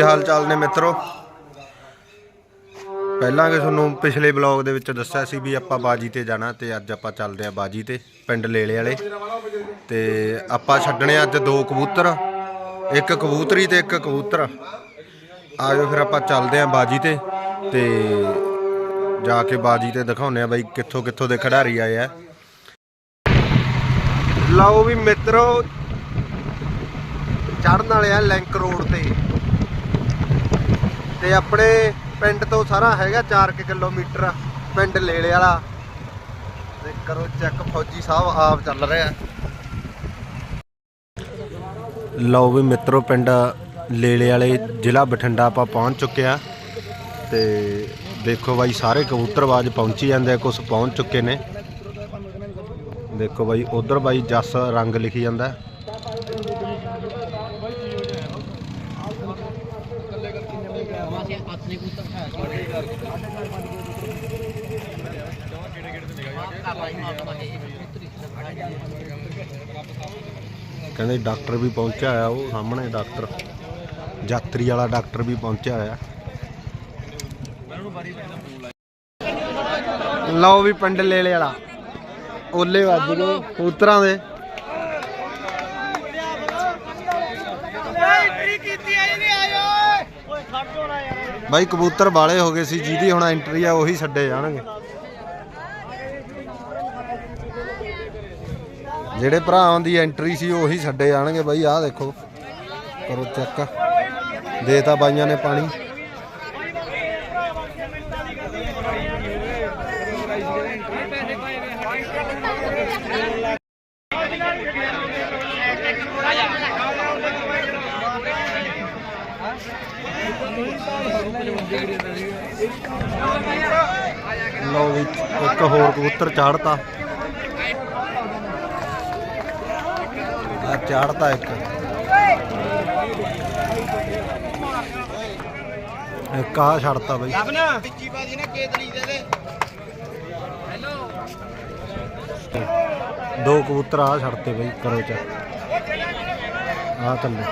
ਕੀ ਹਾਲ ਚਾਲ ਨੇ ਮਿੱਤਰੋ? ਪਹਿਲਾਂ ਕਿ ਤੁਹਾਨੂੰ ਪਿਛਲੇ ਬਲੌਗ ਦੇ ਵਿੱਚ ਦੱਸਿਆ ਸੀ ਵੀ ਆਪਾਂ ਬਾਜੀ ਤੇ ਜਾਣਾ ਤੇ ਅੱਜ ਆਪਾਂ ਚੱਲਦੇ ਆਂ ਬਾਜੀ ਤੇ, ਪਿੰਡ ਲੇਲੇ ਵਾਲੇ। ਤੇ ਆਪਾਂ ਛੱਡਣੇ ਅੱਜ ਦੋ ਕਬੂਤਰ, ਇੱਕ ਕਬੂਤਰੀ ਤੇ ਇੱਕ ਕਬੂਤਰ। ਆਜੋ ਫਿਰ ਆਪਾਂ ਚੱਲਦੇ ਆਂ ਬਾਜੀ ਤੇ ਤੇ ਜਾ ਕੇ ਬਾਜੀ ਤੇ ਦਿਖਾਉਂਦੇ ਆ ਬਾਈ ਕਿੱਥੋਂ ਕਿੱਥੋਂ ਦੇ ਖਿਡਾਰੀ ਆਏ ਆ। ਲਓ ਵੀ ਮਿੱਤਰੋ ਚੜਨ ਵਾਲੇ ਆ ਲਿੰਕ ਰੋਡ ਤੇ। ਤੇ ਆਪਣੇ ਪਿੰਡ ਤੋਂ ਸਾਰਾ ਹੈਗਾ 4 ਕਿਲੋਮੀਟਰ ਪਿੰਡ ਲੇਲੇ ਵਾਲਾ। ਤੇ ਕਰੋ ਚੈੱਕ ਫੌਜੀ ਸਾਹਿਬ ਆਪ ਚੱਲ ਰਿਹਾ ਲਓ ਵੀ ਮਿੱਤਰੋ, ਪਿੰਡ ਲੇਲੇ ਵਾਲੇ ਜ਼ਿਲ੍ਹਾ ਬਠਿੰਡਾ ਆਪਾਂ ਪਹੁੰਚ ਚੁੱਕੇ ਆ। ਤੇ ਦੇਖੋ ਬਾਈ, ਸਾਰੇ ਕਬੂਤਰਬਾਜ਼ ਪਹੁੰਚੀ ਜਾਂਦੇ ਆ ਕੁਝ ਪਹੁੰਚ ਚੁੱਕੇ ਨੇ। ਦੇਖੋ ਬਾਈ, ਉਧਰ ਬਾਈ ਜੱਸ ਰੰਗ ਲਿਖੀ ਜਾਂਦਾ। ਹੈ। ਕਹਿੰਦੇ ਡਾਕਟਰ ਵੀ ਪਹੁੰਚਿਆ ਆ ਉਹ ਸਾਹਮਣੇ ਡਾਕਟਰ। ਯਾਤਰੀ ਵਾਲਾ ਡਾਕਟਰ ਵੀ ਪਹੁੰਚਿਆ ਆ ਲਓ ਵੀ ਪਿੰਡ ਲੇਲੇ ਵਾਲਾ। ਓਲੇ ਵੱਜ ਗਏ ਕਬੂਤਰਾਂ ਦੇ। ਬਾਈ ਕਬੂਤਰ ਵਾਲੇ ਹੋ ਗਏ ਸੀ, ਜਿਹਦੀ ਹੁਣ ਐਂਟਰੀ ਆ ਉਹੀ ਛੱਡੇ ਜਾਣਗੇ। ਜਿਹੜੇ ਭਰਾਵਾਂ ਦੀ ਐਂਟਰੀ ਸੀ, ਉਹੀ ਛੱਡੇ ਜਾਣਗੇ ਬਾਈ। ਆਹ ਦੇਖੋ, ਕਰੋ ਚੈੱਕ ਦੇਤਾ ਬਾਈਆਂ ਨੇ ਪਾਣੀ। ਲਓ ਵੀ, ਇੱਕ ਹੋਰ ਕਬੂਤਰ ਚਾੜਤਾ। ਆ ਚਾੜਤਾ ਇੱਕ। ਇੱਕ ਆ ਛੱਡਤਾ ਬਈ। ਦੋ ਕਬੂਤਰ ਆ ਛੱਡਤੇ ਬਈ ਕਰੋ ਚੈੱਕ ਆ ਥੱਲੇ।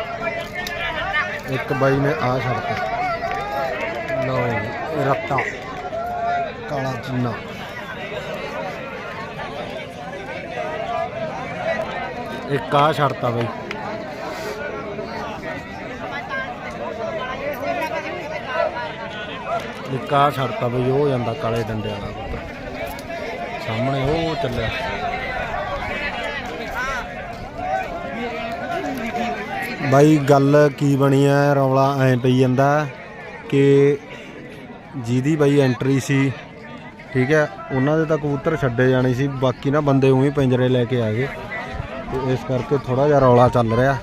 ਇੱਕ ਬਾਈ ਨੇ ਆ ਛੱਡਤਾ। ਲਓ ਰੱਤਾ, ਕਾਲਾ ਚੀਨਾ। ਇੱਕ ਆ ਛੱਡਤਾ ਬਈ। ਇੱਕ ਆ ਛੱਡਤਾ ਬਈ, ਉਹ ਜਾਂਦਾ ਕਾਲੇ ਡੰਡੇ ਵਾਲਾ ਸਾਹਮਣੇ ਉਹ ਚੱਲਿਆ। ਬਾਈ ਗੱਲ ਕੀ ਬਣੀ ਐ, ਰੌਲਾ ਐ ਪਈ ਜਾਂਦਾ ਕਿ ਜਿਹਦੀ ਬਾਈ ਐਂਟਰੀ ਸੀ, ਠੀਕ ਹੈ, ਉਹਨਾਂ ਦੇ ਤਾਂ ਕਬੂਤਰ ਛੱਡੇ ਜਾਣੇ ਸੀ, ਬਾਕੀ ਨਾ ਬੰਦੇ ਉਹੀ ਪਿੰਜਰੇ ਲੈ ਕੇ ਆ ਗਏ। ਤੇ ਇਸ ਕਰਕੇ ਥੋੜਾ ਜਿਹਾ ਰੌਲਾ ਚੱਲ ਰਿਹਾ।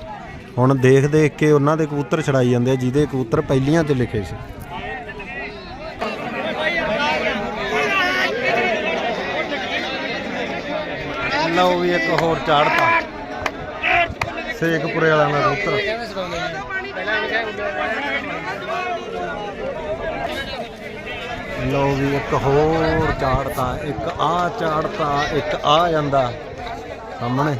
ਹੁਣ ਦੇਖ ਦੇਖ ਕੇ ਉਹਨਾਂ ਦੇ ਕਬੂਤਰ ਛੜਾਈ ਜਾਂਦੇ ਆ, ਜਿਹਦੇ ਕਬੂਤਰ ਪਹਿਲੀਆਂ ਤੇ ਲਿਖੇ ਸੀ। ਲਓ ਵੀ ਇੱਕ ਹੋਰ ਚਾੜਤਾ। ਸੇਖਪੁਰੇ ਵਾਲਾ ਦਾ ਕਬੂਤਰ। ਲਓ ਵੀ ਇੱਕ ਹੋਰ ਚਾੜਤਾ, ਇੱਕ ਆ ਚਾੜਤਾ, ਇੱਕ ਆ ਜਾਂਦਾ। ਸਾਹਮਣੇ।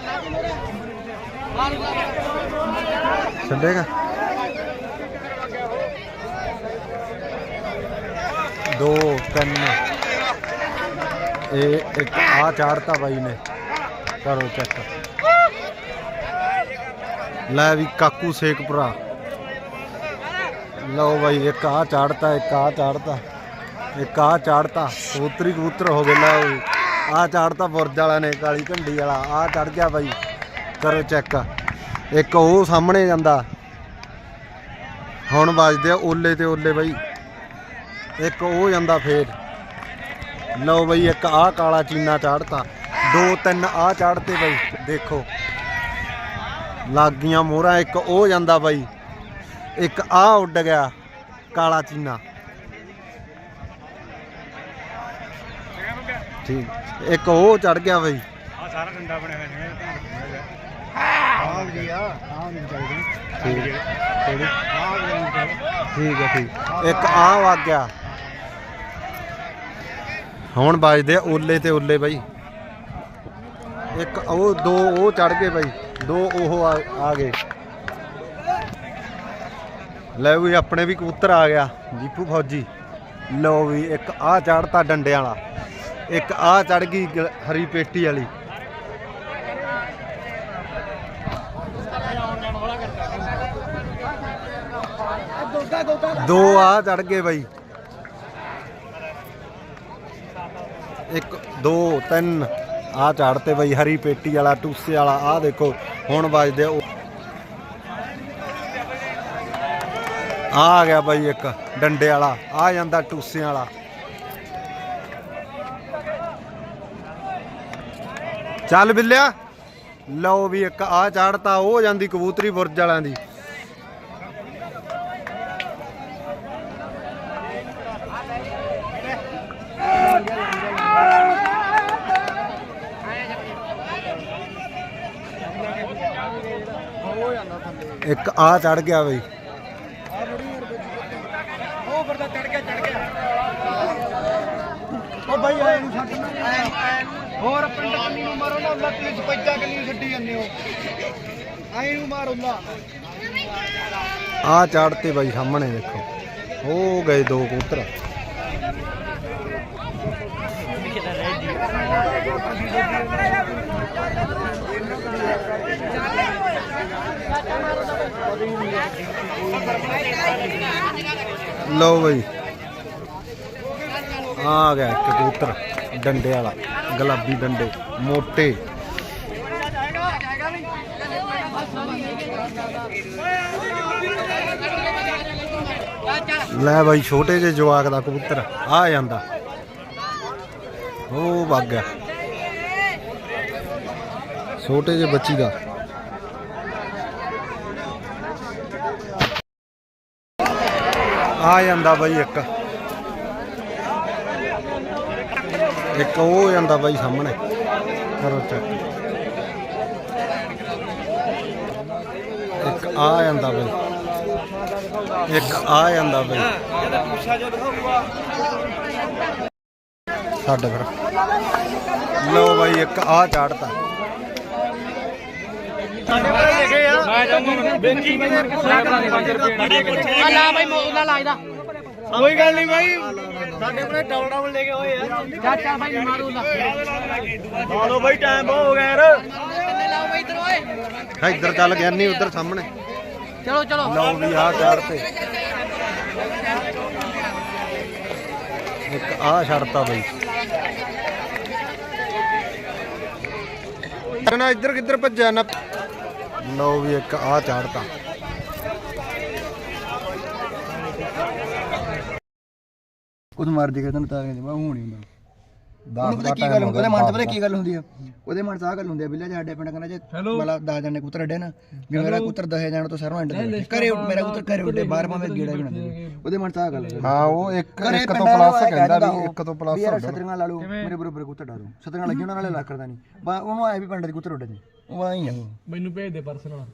ਛੱਡੇਗਾ? ਦੋ, ਤਿੰਨ। ਇਹ ਇੱਕ ਆ ਚਾੜਤਾ ਬਾਈ ਨੇ। ਕਰੋ ਚੈੱਕ ਲੈ ਵੀ ਕਾਕੂ ਸੇਖਪੁਰਾ। ਲਓ ਬਾਈ, ਇੱਕ ਆ ਚਾੜਤਾ, ਇੱਕ ਆ ਚਾੜਤਾ। ਇੱਕ ਆ ਚਾੜਤਾ, ਕਬੂਤਰੀ ਕਬੂਤਰ ਹੋ ਗਏ ਲਓ ਆ ਚਾੜਤਾ ਬੁਰਜ ਵਾਲਾ ਨੇ, ਕਾਲੀ ਝੰਡੀ ਵਾਲਾ ਆ ਚੜ ਗਿਆ ਬਾਈ। ਕਰੋ ਚੈੱਕ। ਇੱਕ ਉਹ ਸਾਹਮਣੇ ਜਾਂਦਾ। ਹੁਣ ਵੱਜਦੇ ਆ ਓਲੇ ਤੇ ਓਲੇ ਬਾਈ। ਇੱਕ ਉਹ ਜਾਂਦਾ ਫੇਰ। ਲਓ ਬਈ, ਇੱਕ ਆਹ ਕਾਲਾ ਚੀਨਾ ਚਾੜਤਾ। ਦੋ, ਤਿੰਨ ਆਹ ਚਾੜਤੇ ਬਈ, ਦੇਖੋ। ਲੱਗੀਆਂ ਮੋਹਰਾਂ, ਇੱਕ ਉਹ ਜਾਂਦਾ ਬਈ। ਇੱਕ ਆਹ ਉੱਡ ਗਿਆ ਕਾਲਾ ਚੀਨਾ। ਠੀਕ। ਇੱਕ ਉਹ ਚੜ ਗਿਆ ਬਈ। ਆ ਸਾਰਾ ਡੰਡਾ ਬਣਿਆ ਹੋਇਆ ਜਿਵੇਂ ਆਹ ਜੀ ਆ। ਆਹ ਨਹੀਂ ਚਾਹੀਦਾ ਠੀਕ। ਹੈ ਠੀਕ ਇੱਕ ਆਹ ਵਗ ਗਿਆ। ਹੁਣ ਵੱਜਦੇ ਆ ਓਲੇ ਤੇ ਓਲੇ ਬਾਈ। ਇੱਕ ਉਹ ਦੋ ਉਹ ਚੜ ਗਏ ਬਾਈ। ਦੋ ਉਹ ਆ ਆ ਗਏ। ਲੈ ਵੀ ਆਪਣੇ ਵੀ ਕਬੂਤਰ ਆ ਗਿਆ। ਦੀਪੂ ਫੌਜੀ। ਲਓ ਵੀ ਇੱਕ ਆ ਚੜਤਾ ਡੰਡੇ ਵਾਲਾ। ਇੱਕ ਆ ਚੜ ਗਈ ਹਰੀ ਪੇਟੀ ਵਾਲੀ। ਦੋ ਆ ਚੜ ਗਏ ਬਾਈ। ਇੱਕ, ਦੋ, ਤਿੰਨ ਆ ਚੜਤੇ ਬਾਈ ਹਰੀ ਪੇਟੀ ਵਾਲਾ, ਟੂਸੇ ਵਾਲਾ ਆ ਦੇਖੋ, ਹੁਣ ਵੱਜਦੇ ਆ ਆ ਗਿਆ ਬਾਈ ਇੱਕ, ਡੰਡੇ ਵਾਲਾ ਆ ਜਾਂਦਾ ਟੂਸੇ ਵਾਲਾ। ਚੱਲ ਬਿੱਲਿਆ। ਲਓ ਵੀ ਇੱਕ ਆ ਚੜਤਾ ਉਹ ਜਾਂਦੀ ਕਬੂਤਰੀ ਬੁਰਜ ਵਾਲਿਆਂ ਦੀ। ਇੱਕ ਆ ਚੜ ਗਿਆ ਬਈ। ਉਹ ਫਿਰਦਾ ਚੜ ਗਿਆ ਚੜ ਗਿਆ ਉਹ ਬਾਈ ਆਏ ਨੂੰ। ਛੱਡ ਹੋਰ ਪਿੰਡ ਕੰਨੀ ਨੂੰ ਮਾਰੋ ਨਾ, ਉਹਨਾਂ ਤੇ ਸਪੈਜਾ ਕੰਨੀ ਛੱਡੀ ਜਾਂਦੇ ਹੋ। ਆਏ ਨੂੰ ਮਾਰ ਉਹਨਾਂ ਆ ਚੜਤੇ ਬਾਈ ਸਾਹਮਣੇ ਦੇਖੋ। ਉਹ ਗਏ ਦੋ ਕਬੂਤਰ। ਲਓ ਬਾਈ। ਆ ਗਿਆ ਕਬੂਤਰ, ਡੰਡੇ ਵਾਲਾ। ਗੁਲਾਬੀ ਡੰਡੇ, ਮੋਟੇ। ਲੈ ਬਾਈ, ਛੋਟੇ ਜਿਹੇ ਜਵਾਕ ਦਾ ਕਬੂਤਰ, ਆ ਜਾਂਦਾ। ਉਹ ਵੱਗ ਗਿਆ। ਛੋਟੇ ਜਿਹੇ ਬੱਚੀ ਦਾ। ਆ ਜਾਂਦਾ ਬਾਈ ਇੱਕ। ਇੱਕ ਉਹ ਜਾਂਦਾ ਬਾਈ ਸਾਹਮਣੇ। ਕਰੋ ਚੈੱਕ ਇੱਕ ਆ ਜਾਂਦਾ ਬਾਈ। ਇੱਕ ਆ ਜਾਂਦਾ ਬਾਈ। ਛੱਡ ਫਿਰ। ਲਓ ਬਾਈ ਇੱਕ ਆ ਚਾੜਤਾ। ਸਾਡੇ ਕੋਲ ਲਿਖੇ ਆ ਮੈਂ ਲਾ ਬਾਈ ਮੋਲਾ ਲਾ ਇਹਦਾ ਕੋਈ ਗੱਲ ਨਹੀਂ ਬਾਈ। ਸਾਡੇ ਕੋਲੇ ਡਬਲ ਡਬਲ ਲੈ ਕੇ ਹੋਏ ਆ। ਚਾਚਾ ਬਾਈ ਮਾਰੂ ਲਾ ਲਓ ਬਾਈ ਟਾਈਮ ਬਹੁਤ ਹੋ ਗਿਆ ਯਾਰ। ਕਿੰਨੇ ਲਾਓ ਬਾਈ ਇਧਰ ਓਏ ਹੈ ਇੱਧਰ ਚੱਲ ਗਿਆ ਨਹੀਂ ਉੱਧਰ ਸਾਹਮਣੇ। ਚਲੋ ਚਲੋ। ਲਓ ਵੀ ਆ ਚਾੜਤੇ ਇੱਕ ਆ ਛੱਡਤਾ ਬਈ। ਨਾ ਇੱਧਰ ਕਿੱਧਰ ਭੱਜਿਆ ਨਾ? ਲਓ ਵੀ ਇੱਕ ਆ। ਚਾੜਤਾ ਕੁਝ ਮਰਜ਼ੀ ਕਰ ਤੈਨੂੰ ਤਾਂ ਕਹਿੰਦੇ ਹੁੰਦਾ। ਉਹਨੂੰ ਪਤਾ ਕੀ ਗੱਲ ਹੁੰਦੀ ਉਹਦੇ ਮਨ 'ਚ ਪਤਾ ਕੀ ਗੱਲ ਹੁੰਦੀ ਆ? ਉਹਦੇ ਮਨ 'ਚ ਆਹ ਗੱਲ ਹੁੰਦੀ ਆ ਬਿੱਲੇ ਸਾਡੇ ਪਿੰਡ ਕਹਿੰਦਾ ਜੇ ਮਤਲਬ 10 ਜਣੇ ਕੁੱਤਰ ਅੱਡੇ ਨਾ ਵੀ ਮੇਰਾ ਕੁੱਤਰ 10 ਜਾਣ ਤੋਂ ਸਰੋਂ ਐਂਡ ਤੇ ਘਰੇ ਉੱਡ- ਮੇਰਾ ਕੁੱਤਰ ਘਰੇ ਉੱਡੇ ਬਾਹਰ ਭਾਵੇਂ ਗੇੜਾ ਉਹਦੇ ਮਨ 'ਚ ਆਹ ਗੱਲ ਆ। ਹਾਂ ਉਹ ਇੱਕ ਘਰੇ ਇੱਕ ਤੋਂ ਪਿੰਡਾਂ ਪਲੱਸ ਵਾਲਾ ਕਹਿੰਦਾ ਕਹਿੰਦਾ ਵੀ ਉਹ, ਇੱਕ ਤੋਂ ਵੀ ਪਲੱਸ ਯਾਰ ਛਤਰੀਆਂ ਲਾ ਲਓ ਮੇਰੇ ਬਰੋਬਰ ਕੁੱਤਰ ਡਾਲੋ ਛਤਰੀਆਂ ਲੱਗੀਆਂ ਉਹਨਾਂ ਨਾਲੇ ਲੱਕ ਕਰਦਾ ਨਹੀਂ ਬਾ ਉਹਨੂੰ ਆਇਆ ਵੀ ਪਿੰਡ ਦੇ ਕੁੱਤਰ ਉੱਡੇ ਜੀ ਉਹ ਆਈ ਆ। ਉਹ ਮੈਨੂੰ ਭੇਜ ਦੇ ਪਰਸਨਲ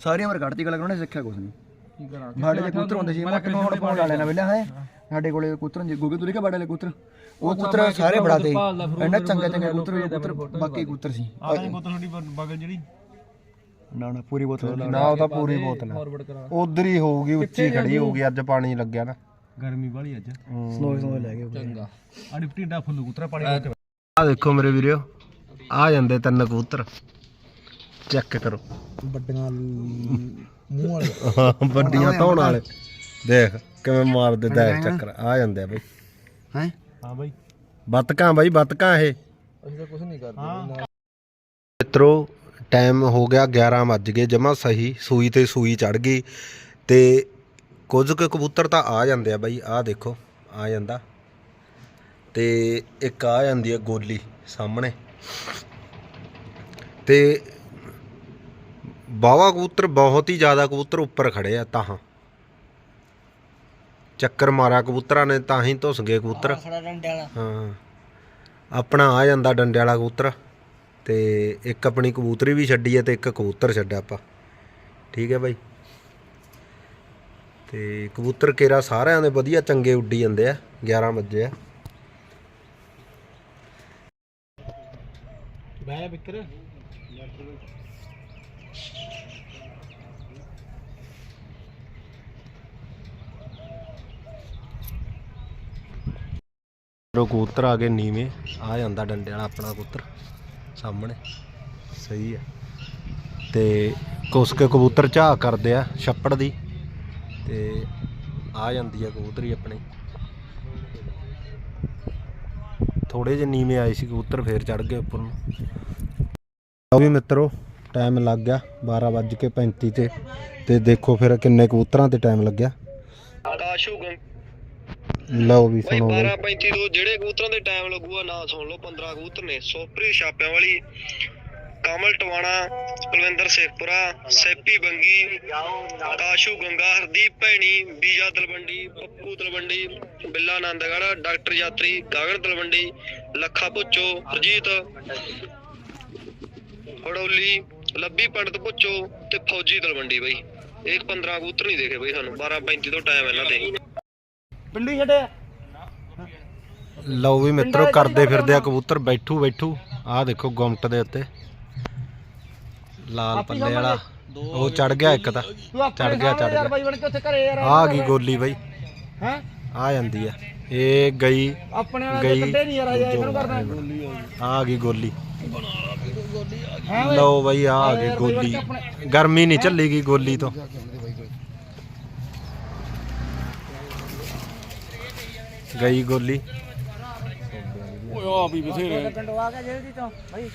ਸਾਰੀ ਉਮਰ ਕੱਢਤੀ ਗੱਲ ਉਹਨੇ ਸਿੱਖਿਆ ਕੁਛ ਨਹੀਂ ਸਾਡੇ ਦੇ ਕੁੱਤਰ ਹੁੰਦੇ ਸੀ ਮੈਂ ਕਿਨੂੰ ਹੁਣ ਪਾਉਣ ਲਾ ਲੈਣਾ ਵੇਲੇ ਹੈ? ਸਾਡੇ ਕੋਲੇ ਕੁੱਤਰ ਹੁੰਦੇ ਗੋਗੇ ਤੁਰੇ ਕੇ ਬੜੇ ਵਾਲੇ ਕੁੱਤਰ? ਉਹ ਕੁੱਤਰ ਸਾਰੇ ਬੜਾਤੇ ਇੰਨਾ ਚੰਗੇ ਚੰਗੇ ਕੁੱਤਰ ਕੁੱਤਰ ਬਾਕੀ ਕੁੱਤਰ ਸੀ। ਬੋਤਲ ਤੁਹਾਡੀ ਬਗਲ ਜਿਹੜੀ? ਨਾ ਨਾ ਪੂਰੀ ਬੋਤਲ ਨਾ ਉਹ ਤਾਂ ਪੂਰੀ ਬੋਤਲ ਉਧਰ ਹੀ ਹੋਊਗੀ ਉੱਚੀ ਖੜੀ ਹੋਊਗੀ ਅੱਜ ਪਾਣੀ ਲੱਗਿਆ ਨਾ। ਗਰਮੀ ਵਾਲੀ ਅੱਜ। ਸਨੋ ਸਨੋ ਲੈ ਗਏ ਚੰਗਾ। ਆ ਡਿਪਟੀ ਡਾ ਫੁੱਲ ਕੁਤਰਾ ਪਾਣੀ ਆ ਦੇਖੋ ਮੇਰੇ ਵੀਰਿਓ ਆ ਜਾਂਦੇ ਤਿੰਨ ਕਬੂਤਰ। ਚੈੱਕ ਕਰੋ। ਵੱਡੀਆਂ ਮੂੰਹ ਵਾਲੇ। ਹਾਂ, ਵੱਡੀਆਂ ਧੌਣ ਵਾਲੇ। ਦੇਖ ਕਿਵੇਂ ਮਾਰਦੇ ਦੇਖ ਚੱਕਰ ਆ ਜਾਂਦੇ ਆ ਬਈ। ਹੈ? ਹਾਂ ਬਾਈ। ਬਤਕਾਂ ਬਾਈ ਬਤਕਾਂ ਇਹ। ਅਸੀਂ ਤਾਂ ਕੁਝ ਨਹੀਂ ਕਰਦੇ ਹਾਂ। ਮਿੱਤਰੋ ਟਾਈਮ ਹੋ ਗਿਆ 11 ਵੱਜ ਗਏ ਜਮਾ ਸਹੀ ਸੂਈ ਤੇ ਸੂਈ ਚੜ ਗਈ। ਤੇ ਕੁਝ ਕੁ ਕਬੂਤਰ ਤਾਂ ਆ ਜਾਂਦੇ ਆ ਬਾਈ ਆ ਦੇਖੋ ਆ ਜਾਂਦਾ। ਤੇ ਇੱਕ ਆ ਜਾਂਦੀ ਹੈ ਗੋਲੀ ਸਾਹਮਣੇ। ਤੇ ਬਾਵਾ ਕਬੂਤਰ ਬਹੁਤ ਹੀ ਜ਼ਿਆਦਾ ਕਬੂਤਰ ਉੱਪਰ ਖੜੇ ਆ ਤਾਹਾਂ ਚੱਕਰ ਮਾਰਿਆ ਕਬੂਤਰਾਂ ਨੇ ਤਾਂ ਹੀ ਧੁੱਸ ਗਏ ਕਬੂਤਰ। ਖੜਾ ਡੰਡੇ ਵਾਲਾ। ਹਾਂ। ਆਪਣਾ ਆ ਜਾਂਦਾ ਡੰਡੇ ਵਾਲਾ ਕਬੂਤਰ ਤੇ ਇੱਕ ਆਪਣੀ ਕਬੂਤਰੀ ਵੀ ਛੱਡੀ ਹੈ ਤੇ ਇੱਕ ਕਬੂਤਰ ਛੱਡਿਆ ਆਪਾਂ। ਠੀਕ ਹੈ ਬਾਈ। ਤੇ ਕਬੂਤਰ ਕੇਰਾ ਸਾਰਿਆਂ ਦੇ ਵਧੀਆ ਚੰਗੇ ਉੱਡੀ ਜਾਂਦੇ ਆ 11 ਵਜੇ ਆ। ਬੈ ਬਿਕਰ ਰੋ ਕਬੂਤਰ ਆ ਗਏ ਨੀਵੇਂ। ਆ ਜਾਂਦਾ ਡੰਡੇ ਵਾਲਾ ਆਪਣਾ ਕਬੂਤਰ ਸਾਹਮਣੇ। ਸਹੀ ਆ। ਤੇ ਕੁਸਕੇ ਕਬੂਤਰ ਝਾਕ ਕਰਦੇ ਆ ਛੱਪੜ ਦੀ। ਤੇ ਆ ਜਾਂਦੀ ਆ ਕਬੂਤਰੀ ਆਪਣੀ। ਥੋੜੇ ਜਿਹੇ ਨੀਵੇਂ ਆਏ ਸੀ ਕਬੂਤਰ, ਫੇਰ ਚੜ ਗਏ ਉੱਪਰ ਨੂੰ। ਆਓ ਵੀ ਮਿੱਤਰੋ ਟਾਈਮ ਲੱਗ ਗਿਆ 12:35 ਤੇ ਤੇ ਦੇਖੋ ਫਿਰ ਕਿੰਨੇ ਕਬੂਤਰਾਂ ਤੇ ਟਾਈਮ ਲੱਗਿਆ। ਆਕਾਸ਼ੂ ਗੰ ਲਓ ਵੀ ਸੁਣੋ ਬਈ 12:35 ਤੋਂ ਜਿਹੜੇ ਕਬੂਤਰਾਂ ਦੇ ਟਾਈਮ ਲੱਗੂਗਾ ਨਾ ਸੁਣ ਲਓ 15 ਕਬੂਤਰ ਨੇ। ਸੋਪਰੀ ਛਾਪਿਆਂ ਵਾਲੀ ਕਮਲ ਟਵਾਣਾ ਕੁਲਵਿੰਦਰ ਸੇਖਪੁਰਾ ਸੈਪੀ ਬੰਗੀ ਆਕਾਸ਼ੂ ਗੰਗਾ ਹਰਦੀਪ ਭੈਣੀ ਬੀਜਾ ਤਲਵੰਡੀ ਪੱਪੂ ਤਲਵੰਡੀ ਬਿੱਲਾ ਆਨੰਦਗੜ੍ਹ ਡਾਕਟਰ ਯਾਤਰੀ ਗਾਗਰ ਤਲਵੰਡੀ ਲੱਖਾ ਭੁੱਚੋ ਰਜੀਤ ਹੜੌਲੀ ਲੱਭੀ ਪੰਡਤ ਭੁੱਚੋ ਤੇ ਫੌਜੀ ਤਲਵੰਡੀ ਬਈ। ਇਹ 15 ਕਬੂਤਰ ਨਹੀਂ ਦੇਖੇ ਬਈ ਸਾਨੂੰ। 12:35 ਤੋਂ ਟਾਈਮ ਇਹਨਾਂ ਤੇ ਪਿੰਡੀ ਛੱਡੇ। ਲਓ ਵੀ ਮਿੱਤਰੋ ਕਰਦੇ ਫਿਰਦੇ ਆ ਕਬੂਤਰ। ਬੈਠੂ ਬੈਠੂ। ਆਹ ਦੇਖੋ ਗੁੰਮਟ ਦੇ ਉੱਤੇ। ਲਾਲ ਪੱਲੇ ਵਾਲਾ। ਉਹ ਚੜ ਗਿਆ ਇੱਕ ਤਾਂ। ਚੜ ਗਿਆ ਚੜ ਗਿਆ। ਬਾਈ ਬਣ ਕੇ ਉੱਥੇ ਘਰੇ ਯਾਰ ਆ ਗਈ ਗੋਲੀ ਬਾਈ। ਹੈ? ਆ ਜਾਂਦੀ ਆ ਇਹ ਗਈ ਆਪਣੇ ਵਾਲੇ ਗਈ ਕੱਢੇ ਨਹੀਂ ਯਾਰ ਆ ਜਾ ਇਹਨੂੰ ਕਰਦਾ ਆ ਗਈ ਗੋਲੀ। ਹੈ ਓਏ ਲਓ ਬਾਈ ਆ ਆ ਗਈ ਗੋਲੀ। ਗਰਮੀ ਨਹੀਂ ਚੱਲੇਗੀ ਗੋਲੀ ਤੋਂ। ਗਈ ਗੋਲੀ। ਪਿੰਡੋਂ ਆ ਗਿਆ ਜੇਲ੍ਹ ਦੀ ਤੋਂ ਬਾਈ।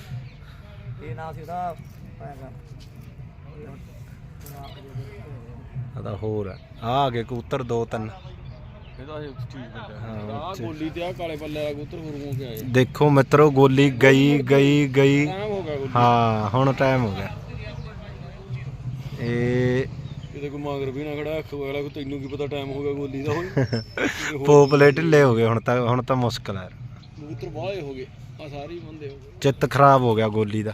ਇਹ ਨਾਂ ਸੀ ਉਹਦਾ ਆਦਾ ਹੋਰ ਆ। ਆ ਗਏ ਕਬੂਤਰ ਦੋ ਤਿੰਨ। ਇਹਦਾ ਇਹ ਠੀਕ ਹਾਂ, ਆ ਉੱਚੇ। ਗੋਲੀ ਤੇ ਆ ਕਾਲੇ ਪੱਲੇ ਵਾਲਾ ਕਬੂਤਰ ਹੋਰ ਹੋ ਕੇ ਆਏ ਦੇਖੋ ਮਿੱਤਰੋ ਗੋਲੀ ਗਈ ਗਈ ਗਈ। ਟਾਈਮ ਹੋ ਗਿਆ ਗੋਲੀ। ਹਾਂ ਹੁਣ ਟਾਈਮ ਹੋ ਗਿਆ। ਇਹ ਕਿਤੇ ਕੋਈ ਮਾਗਰ ਵੀ ਨਾ ਖੜਾ ਅੱਖ ਵਾਲਾ ਕੋ ਤੈਨੂੰ ਕੀ ਪਤਾ ਟਾਈਮ ਹੋ ਗਿਆ ਗੋਲੀ ਦਾ ਹੋਈ। ਪੋਪਲੇ ਢਿੱਲੇ ਹੋ ਗਏ ਹੁਣ ਤਾਂ ਹੁਣ ਤਾਂ ਮੁਸ਼ਕਲ ਹੈ। ਕਬੂਤਰ ਬਾਹਲੇ ਹੋ ਗਏ ਆ ਸਾਰੇ ਬੰਦੇ ਹੋ ਗਏ। ਚਿੱਤ ਖਰਾਬ ਹੋ ਗਿਆ ਗੋਲੀ ਦਾ।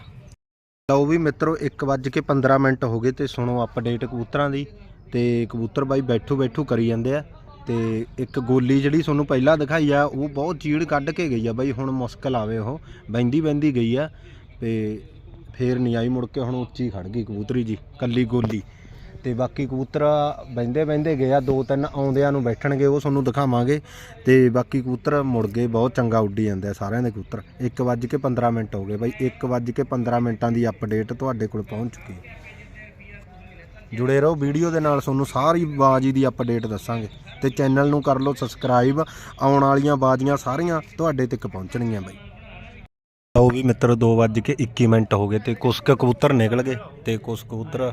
ਲਓ ਵੀ ਮਿੱਤਰੋ 1:15 ਮਿੰਟ ਹੋ ਗਏ ਤੇ ਸੁਣੋ ਅਪਡੇਟ ਕਬੂਤਰਾਂ ਦੀ। ਤੇ ਕਬੂਤਰ ਬਾਈ ਬੈਠੂ ਬੈਠੂ ਕਰੀ ਜਾਂਦੇ ਆ। ਤੇ ਇੱਕ ਗੋਲੀ ਜਿਹੜੀ ਤੁਹਾਨੂੰ ਪਹਿਲਾਂ ਦਿਖਾਈ ਆ, ਉਹ ਬਹੁਤ ਚੀੜ ਕੱਢ ਕੇ ਗਈ ਆ ਬਾਈ, ਹੁਣ ਮੁਸ਼ਕਲ ਆਵੇ ਉਹ। ਬੈਂਦੀ ਬੈਂਦੀ ਗਈ ਆ ਤੇ ਫੇਰ ਨਹੀਂ ਆਈ ਮੁੜ ਕੇ ਹੁਣ ਉੱਚੀ ਖੜ ਗਈ ਕਬੂਤਰੀ ਜੀ, ਕੱਲੀ ਗੋਲੀ। ਤੇ ਬਾਕੀ ਕਬੂਤਰ ਬੈਂਦੇ ਬੈਂਦੇ ਗਏ ਆ, ਦੋ ਤਿੰਨ ਆਉਂਦਿਆਂ ਨੂੰ ਬੈਠਣਗੇ, ਉਹ ਤੁਹਾਨੂੰ ਦਿਖਾਵਾਂਗੇ। ਤੇ ਬਾਕੀ ਕਬੂਤਰ ਮੁੜ ਗਏ, ਬਹੁਤ ਚੰਗਾ ਉੱਡੀ ਜਾਂਦੇ ਆ ਸਾਰਿਆਂ ਦੇ ਕਬੂਤਰ। 1:15 ਮਿੰਟ ਹੋ ਗਏ ਬਾਈ 1:15 ਮਿੰਟਾਂ ਦੀ ਅਪਡੇਟ ਤੁਹਾਡੇ ਕੋਲ ਪਹੁੰਚ ਚੁੱਕੀ ਹੈ। ਜੁੜੇ ਰਹੋ। ਵੀਡੀਓ ਦੇ ਨਾਲ ਤੁਹਾਨੂੰ ਸਾਰੀ ਬਾਜੀ ਦੀ ਅਪਡੇਟ ਦੱਸਾਂਗੇ। ਤੇ ਚੈਨਲ ਨੂੰ ਕਰ ਲਓ ਸਬਸਕ੍ਰਾਈਬ ਆਉਣ ਵਾਲੀਆਂ ਬਾਜੀਆਂ ਸਾਰੀਆਂ ਤੁਹਾਡੇ ਤੱਕ ਪਹੁੰਚਣਗੀਆਂ ਬਾਈ। ਲਓ ਵੀ ਮਿੱਤਰੋ 2:21 ਮਿੰਟ ਹੋ ਗਏ ਤੇ ਕੁਛ ਕੁ ਕਬੂਤਰ ਨਿਕਲ ਗਏ ਤੇ ਕੁਛ ਕਬੂਤਰ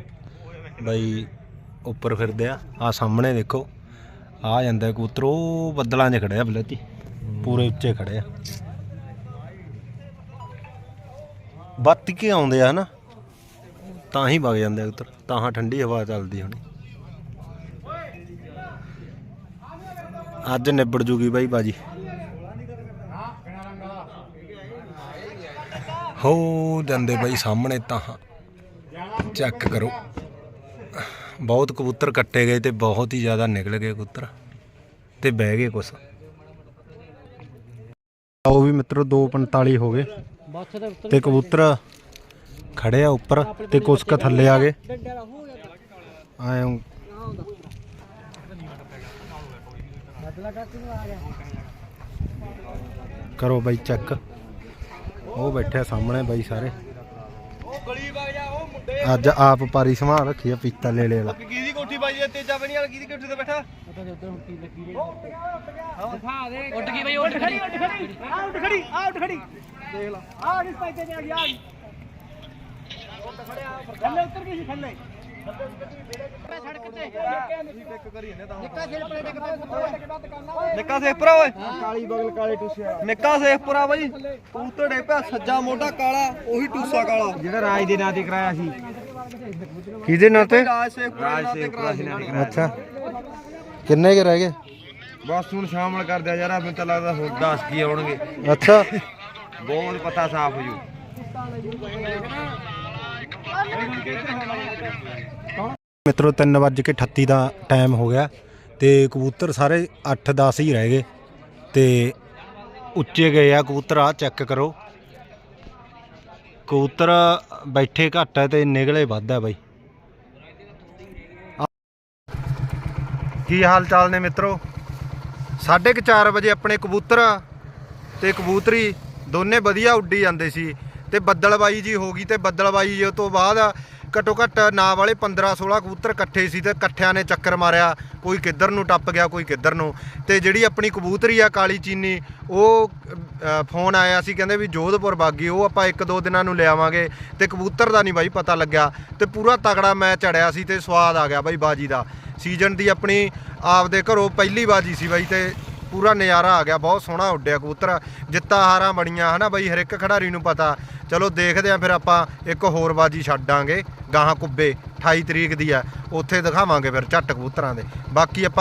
ਬਾਈ ਉੱਪਰ ਫਿਰਦੇ ਆ। ਆ ਸਾਹਮਣੇ ਦੇਖੋ ਆ ਜਾਂਦਾ ਕਬੂਤਰ, ਉਹ ਬੱਦਲਾਂ 'ਚ ਖੜਿਆ ਬਲੇਤੀ। ਪੂਰੇ ਉੱਚੇ ਖੜੇ ਆ। ਬੱਤ ਕੇ ਆਉਂਦੇ ਆ ਹਨਾ। ਤਾਂ ਹੀ ਵਗ ਜਾਂਦੇ ਆ ਕਬੂਤਰ ਤਾਂ ਹਾਂ ਠੰਡੀ ਹਵਾ ਚੱਲਦੀ ਹੋਣੀ। ਅੱਜ ਨਿਬੜ ਜੂਗੀ ਬਾਈ ਬਾਜੀ। ਹੋ ਜਾਂਦੇ ਬਾਈ ਸਾਹਮਣੇ ਤਾਂ ਚੈੱਕ ਕਰੋ। ਬਹੁਤ ਕਬੂਤਰ ਕੱਟੇ ਗਏ ਤੇ ਬਹੁਤ ਹੀ ਜ਼ਿਆਦਾ ਨਿਕਲ ਗਏ ਕਬੂਤਰ। ਤੇ ਬਹਿ ਗਏ ਕੁਛ। ਆਓ ਵੀ ਮਿੱਤਰੋ 2:45 ਹੋ ਗਏ। ਤੇ ਕਬੂਤਰ ਖੜੇ ਆ ਉੱਪਰ ਤੇ ਕੁਛ ਕ ਥੱਲੇ ਆ ਗਏ। ਆਏ ਕਰੋ ਬਾਈ ਚੈੱਕ। ਉਹ ਬੈਠੇ ਸਾਹਮਣੇ ਬਾਈ ਸਾਰੇ। ਉਹ ਗਲੀ ਵਗ ਜਾ ਉਹ ਮੁੰਡੇ ਅੱਜ ਆਪ ਪਾਰੀ ਸੰਭਾਲ ਰੱਖੀ ਆ ਪੀਤਾ ਲੈ ਲੈ ਵਾਲਾ ਕਿਹਦੀ ਕੋਠੀ ਬਾਜੀ ਤੇਜਾ ਬਣੀ ਵਾਲਾ ਕਿਹਦੀ ਕੋਠੀ ਤੇ ਬੈਠਾ? ਪਤਾ ਨਹੀਂ ਉਧਰ ਹੁਣ ਕੀ ਲੱਗੀ ਰਹੀ ਦਿਖਾ ਦੇ ਉੱਡ ਗਈ ਬਈ ਉੱਡ ਖੜੀ। ਉੱਡ ਖੜੀ ਆ ਉੱਡ ਖੜੀ ਆ ਉੱਡ ਖੜੀ। ਦੇਖ ਲਾ। ਆ ਕਿਸ ਪਾਸੇ ਤੇ ਆ ਗਈ ਆ ਗਈ। ਥੱਲੇ ਉੱਤਰ ਗਈ ਸੀ ਥੱਲੇ। ਨਿੱਕਾ ਸੇਖਪੁਰਾ ਓਏ। ਕਾਲੀ ਬਗਲ ਕਾਲੇ ਟੂਸਿਆ। ਨਿੱਕਾ ਸੇਖਪੁਰਾ ਬਾਈ। ਡੇ ਪਿਆ ਸੱਜਾ ਮੋਢਾ ਕਾਲਾ ਉਹੀ ਟੂਸਾ ਕਾਲਾ। ਜਿਹੜਾ ਰਾਜ ਦੇ ਨਾਂ ਤੇ ਕਰਾਇਆ ਸੀ। ਕਿਹਦੇ ਨਾਂ ਤੇ? ਰਾਜ ਸੇਖਪੁਰਾ ਦੇ ਨਾਂ ਤੇ ਕਰਾਇਆ ਸੀ ਅੱਛਾ। ਕਿੰਨੇ ਕੇ ਰਹਿ ਗਏ? ਬਸ ਹੁਣ ਸ਼ਾਮਲ ਕਰ ਦਿਆ ਯਾਰ ਮੈਨੂੰ ਤਾਂ ਲੱਗਦਾ ਹੋਰ 10 ਕੀ ਆਉਣਗੇ। ਅੱਛਾ। ਬਹੁਤ ਪਤਾ ਸਾਫ਼ ਹੋ ਜੂ। ਮਿੱਤਰੋ 3:38 ਦਾ ਟਾਈਮ ਹੋ ਗਿਆ ਤੇ ਕਬੂਤਰ ਸਾਰੇ 8-10 ਹੀ ਰਹਿ ਗਏ ਤੇ ਉੱਚੇ ਗਏ ਆ ਕਬੂਤਰ ਆ ਚੈੱਕ ਕਰੋ। ਕਬੂਤਰ ਬੈਠੇ ਘੱਟ ਹੈ ਤੇ ਨਿਗਲੇ ਵੱਧ ਹੈ ਬਾਈ। ਕੀ ਹਾਲ ਚਾਲ ਨੇ ਮਿੱਤਰੋ? 4:30 ਵਜੇ ਆਪਣੇ ਕਬੂਤਰ ਤੇ ਕਬੂਤਰੀ ਦੋਨੇ ਵਧੀਆ ਉੱਡੀ ਜਾਂਦੇ ਸੀ। ਤੇ ਬੱਦਲਬਾਈ ਜੀ ਹੋ ਗਈ ਤੇ ਬੱਦਲਬਾਈ ਜੀ ਤੋਂ ਬਾਅਦ ਘੱਟੋ ਘੱਟ ਨਾ ਵਾਲੇ 15 16 ਕਬੂਤਰ ਇਕੱਠੇ ਸੀ ਤੇ ਇਕੱਠਿਆਂ ਨੇ ਚੱਕਰ ਮਾਰਿਆ, ਕੋਈ ਕਿੱਧਰ ਨੂੰ ਟੱਪ ਗਿਆ, ਕੋਈ ਕਿੱਧਰ ਨੂੰ। ਤੇ ਜਿਹੜੀ ਆਪਣੀ ਕਬੂਤਰੀ ਆ ਕਾਲੀ ਚੀਨੀ, ਉਹ ਫੋਨ ਆਇਆ ਸੀ, ਕਹਿੰਦੇ ਵੀ ਜੋਧਪੁਰ ਬਾਗੀ, ਉਹ ਆਪਾਂ ਇੱਕ ਦੋ ਦਿਨਾਂ ਨੂੰ ਲਿਆਵਾਂਗੇ। ਤੇ ਕਬੂਤਰ ਦਾ ਨਹੀਂ ਬਾਈ ਪਤਾ ਲੱਗਿਆ। ਤੇ ਪੂਰਾ ਤਗੜਾ ਮੈਚ ਅੜਿਆ ਸੀ ਤੇ ਸਵਾਦ ਆ ਗਿਆ ਬਾਈ ਬਾਜੀ ਦਾ। ਸੀਜ਼ਨ ਦੀ ਆਪਣੀ ਆਪਦੇ ਘਰੋਂ ਪਹਿਲੀ ਬਾਜੀ ਸੀ ਬਾਈ ਤੇ ਪੂਰਾ ਨਜ਼ਾਰਾ ਆ ਗਿਆ, ਬਹੁਤ ਸੋਹਣਾ ਉੱਡਿਆ ਕਬੂਤਰ, ਜਿੱਤਾਂ ਹਾਰਾਂ ਬਣੀਆਂ, ਹਨਾ ਬਈ? ਹਰ ਇੱਕ ਖਿਡਾਰੀ ਨੂੰ ਪਤਾ। ਚਲੋ ਦੇਖਦੇ ਆਂ, ਫਿਰ ਆਪਾਂ ਇੱਕ ਹੋਰ ਬਾਜੀ ਛੱਡਾਂਗੇ ਗਾਹਾਂ ਕੁੱਬੇ 28 ਤਰੀਕ ਦੀ ਆ, ਉੱਥੇ ਦਿਖਾਵਾਂਗੇ ਫਿਰ ਝੱਟ ਕਬੂਤਰਾਂ ਦੇ। ਬਾਕੀ ਆਪਾਂ